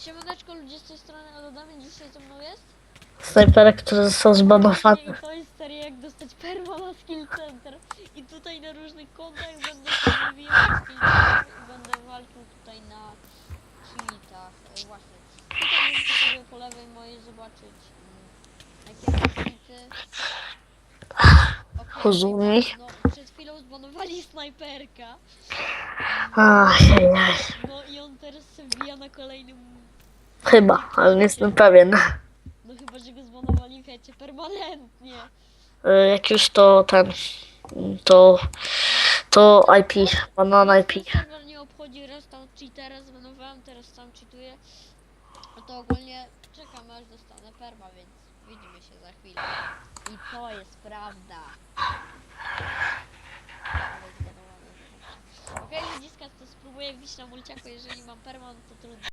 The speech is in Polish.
Siemaneczko ludzie z tej strony Adodami, dzisiaj ze mną jest Snajperek, który został zbanowany. I to jest seria jak dostać perma na skill center I tutaj na różnych kontach będę się center i będę walczył tutaj na hitach E, Właśnie, tutaj możecie sobie po lewej mojej zobaczyć mm, jakie Okej, Huzumi. No, przed chwilą zbanowali snajperka Ajajaj. No i on teraz się wbija na kolejnym Chyba, ale nie jestem pewien. No chyba, że go zbanowali, wiecie, permanentnie. Y, Jak już to ten, to, to IP, banana IP. Serwer nie obchodzi, raz tam cheatera zbanowałem, teraz sam cheatuję. No to ogólnie czekam aż dostanę perma, więc widzimy się za chwilę. I to jest prawda. Okej, ludziska, to spróbuję wbić na mulciaku, jeżeli mam perma, no to trudno.